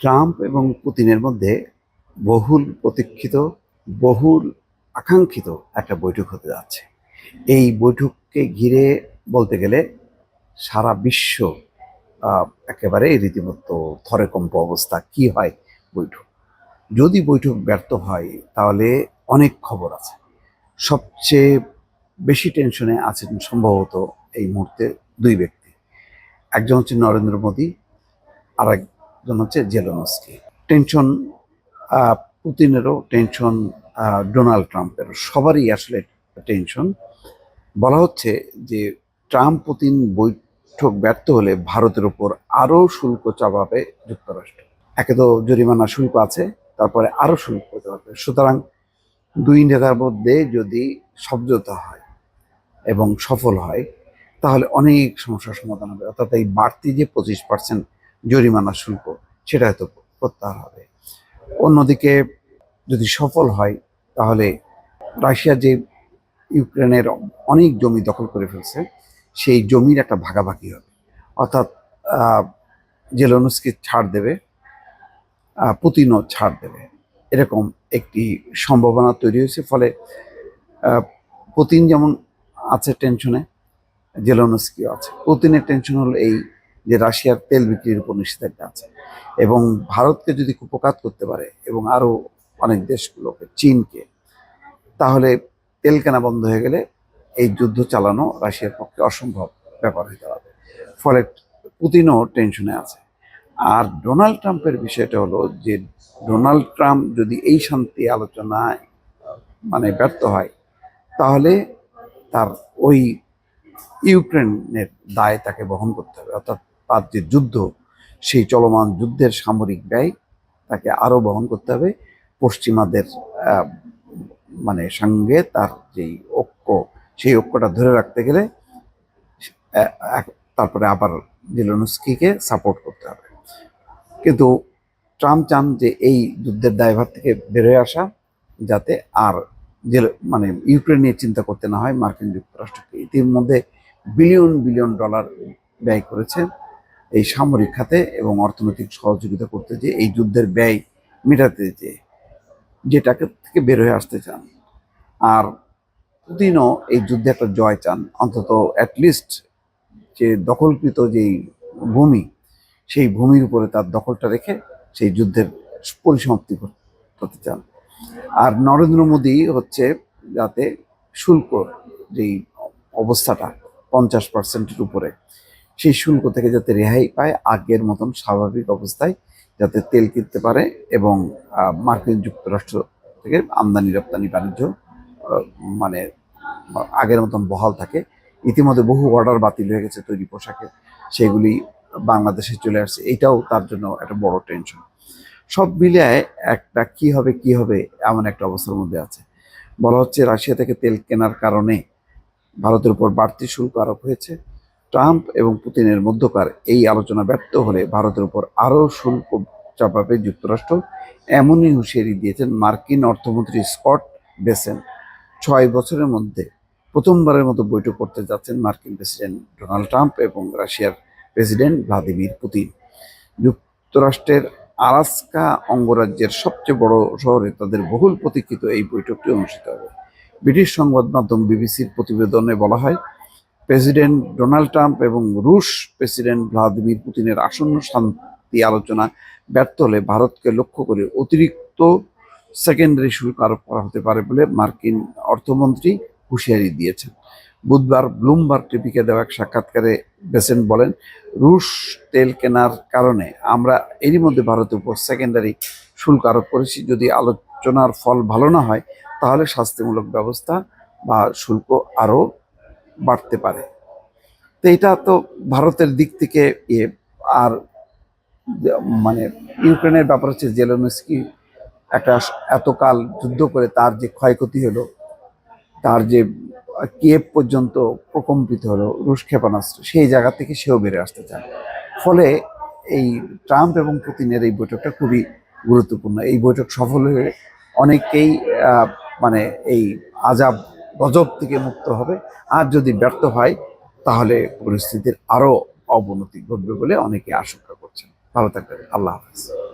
Trump এবং পুতিনের মধ্যে বহুল প্রতীক্ষিত, বহুল আকাঙ্ক্ষিত একটা বৈঠক হতে যাচ্ছে। এই বৈঠককে ঘিরে বলতে গেলে সারা বিশ্ব একেবারে রীতিমতো থরে থরেকম্প অবস্থা। কি হয় বৈঠক? যদি বৈঠক ব্যর্থ হয়, তাহলে অনেক খবর আছে। সবচেয়ে বেশি টেনশনে আছেন সম্ভবত এই মুহূর্তে দুই ব্যক্তি। একজন হচ্ছে নরেন্দ্র মোদী আর একজন হচ্ছে জেলোনস্কি। টেনশন পুতিনেরও টেনশন ডোনাল্ড ট্রাম্পেরও। সবারই আসলে টেনশন। বলা হচ্ছে যে ট্রাম্প পুতিন বৈঠক ব্যর্থ হলে ভারতের উপর আরও শুল্ক চাপাবে যুক্তরাষ্ট্র। একে তো জরিমানা শুল্ক আছে, তারপরে আরও শুল্ক চাপাবে। সুতরাং দুই নেতার মধ্যে যদি সমঝোতা হয় এবং সফল হয়, তাহলে অনেক সমস্যার সমাধান হবে। অর্থাৎ এই বাড়তি যে পঁচিশ পার্সেন্ট জরিমানা শুল্ক, সেটা হয়তো প্রত্যাহার হবে। অন্যদিকে যদি সফল হয়, তাহলে রাশিয়া যে ইউক্রেনের অনেক জমি দখল করে ফেলছে, সেই জমির একটা ভাগাভাগি হবে। অর্থাৎ জেলোনস্কি ছাড় দেবে পুতিনও ছাড় দেবে। এরকম একটি সম্ভাবনা তৈরি হয়েছে, ফলে পুতিন যেমন আছে টেনশনে, জেলোনস্কিও আছে। পুতিনের টেনশন হলো এই যে রাশিয়ার তেল বিক্রির উপর নিষেধাজ্ঞা আছে। এবং ভারতকে যদি কুপকাত করতে পারে এবং আরও অনেক দেশগুলোকে, চীনকে, তাহলে তেল কেনা বন্ধ হয়ে গেলে এই যুদ্ধ চালানো রাশিয়ার পক্ষে অসম্ভব ব্যাপার হতে পারে ফলে পুতিনও টেনশনে আছে। আর ডোনাল্ড ট্রাম্পের বিষয়টা হলো যে ডোনাল্ড ট্রাম্প যদি এই শান্তি আলোচনায় মানে ব্যর্থ হয়, তাহলে তার ওই ইউক্রেনের দায় তাকে বহন করতে হবে। অর্থাৎ তার যে যুদ্ধ, সেই চলমান যুদ্ধের সামরিক ব্যয় তাকে আরও বহন করতে হবে। পশ্চিমাদের মানে সঙ্গে তার যেই ঐক্য, সেই ঐক্যটা ধরে রাখতে গেলে তারপরে আবার জেলোনস্কিকে সাপোর্ট করতে হবে। কিন্তু ট্রাম্প চান যে এই যুদ্ধের দায়ভার থেকে বের হয়ে আসা, যাতে আর যে মানে ইউক্রেন নিয়ে চিন্তা করতে না হয়। মার্কিন যুক্তরাষ্ট্রকে ইতিমধ্যে বিলিয়ন বিলিয়ন ডলার ব্যয় করেছে। এই সামরিক খাতে এবং অর্থনৈতিক সহযোগিতা করতে যে এই যুদ্ধের ব্যয় মেটাতে যে যেটাকে থেকে বের হয়ে আসতে চান। আর পুতিনও এই যুদ্ধে একটা জয় চান। অন্তত অ্যাটলিস্ট যে দখলকৃত যেই ভূমি, সেই ভূমির উপরে তার দখলটা রেখে সেই যুদ্ধের পরিসমাপ্তি কর- করতে চান। আর নরেন্দ্র মোদী হচ্ছে যাতে শুল্ক যেই অবস্থাটা পঞ্চাশ পার্সেন্টের উপরে সেই শুল্ক থেকে যাতে রেহাই পায়, আগের মতন স্বাভাবিক অবস্থায় যাতে তেল কিনতে পারে এবং মার্কিন যুক্তরাষ্ট্র থেকে আমদানি, রপ্তানি, বাণিজ্য মানে আগের মতন বহাল থাকে। ইতিমধ্যে বহু অর্ডার বাতিল হয়ে গেছে তৈরি পোশাকে, সেগুলি বাংলাদেশে চলে আসছে। এটাও তার জন্য একটা বড় টেনশন। সব মিলিয়ে একটা কি হবে কি হবে এমন একটা অবস্থার মধ্যে আছে। বলা হচ্ছে রাশিয়া থেকে তেল কেনার কারণে ভারতের উপর বাড়তি শুল্ক আরোপ হয়েছে। ট্রাম্প এবং পুতিনের মধ্যকার এই আলোচনা ব্যর্থ হলে ভারতের উপর আরও শুল্ক চাপাবে যুক্তরাষ্ট্র। এমনই হুঁশিয়ারি দিয়েছেন মার্কিন অর্থমন্ত্রী স্কট বেসেন। ছয় বছরের মধ্যে প্রথমবারের মতো বৈঠক করতে যাচ্ছেন মার্কিন প্রেসিডেন্ট ডোনাল্ড ট্রাম্প এবং রাশিয়ার প্রেসিডেন্ট ভ্লাদিমির পুতিন। যুক্তরাষ্ট্রের আলাস্কা অঙ্গরাজ্যের সবচেয়ে বড় শহরে তাদের বহুল প্রতীক্ষিত এই বৈঠকটি অনুষ্ঠিত হবে। ব্রিটিশ সংবাদ মাধ্যম বিবিসির প্রতিবেদনে বলা হয় প্রেসিডেন্ট ডোনাল্ড ট্রাম্প এবং রুশ প্রেসিডেন্ট ভ্লাদিমির পুতিনের আসন্ন শান্তি আলোচনা ব্যর্থ হলে ভারতকে লক্ষ্য করে অতিরিক্ত সেকেন্ডারি শুল্ক আরোপ করা হতে পারে বলে মার্কিন অর্থমন্ত্রী হুঁশিয়ারি দিয়েছেন। বুধবার ব্লুমবার্গ টিভিকে দেওয়া এক সাক্ষাৎকারে বেসেন বলেন, রুশ তেল কেনার কারণে আমরা এরই মধ্যে ভারতের উপর সেকেন্ডারি শুল্ক আরোপ করেছি। যদি আলোচনার ফল ভালো না হয়, তাহলে শাস্তিমূলক ব্যবস্থা বা শুল্ক আরও বাড়তে পারে। তো এটা তো ভারতের দিক থেকে ইয়ে। আর মানে ইউক্রেনের ব্যাপার হচ্ছে জেলোনস্কি একটা এতকাল যুদ্ধ করে তার যে ক্ষয়ক্ষতি হলো, তার যে কিয়েভ পর্যন্ত প্রকম্পিত হলো, রুশ ক্ষেপণাস্ত্র, সেই জায়গা থেকে সেও বেড়ে আসতে চান ফলে এই ট্রাম্প এবং পুতিনের এই বৈঠকটা খুবই গুরুত্বপূর্ণ। এই বৈঠক সফল হয়ে অনেকেই মানে এই আজাব গজব থেকে মুক্ত হবে। আর যদি ব্যর্থ হয়, তাহলে পরিস্থিতির আরও অবনতি ঘটবে বলে অনেকে আশঙ্কা করছেন। ভালো থাকবেন। আল্লাহ হাফেজ।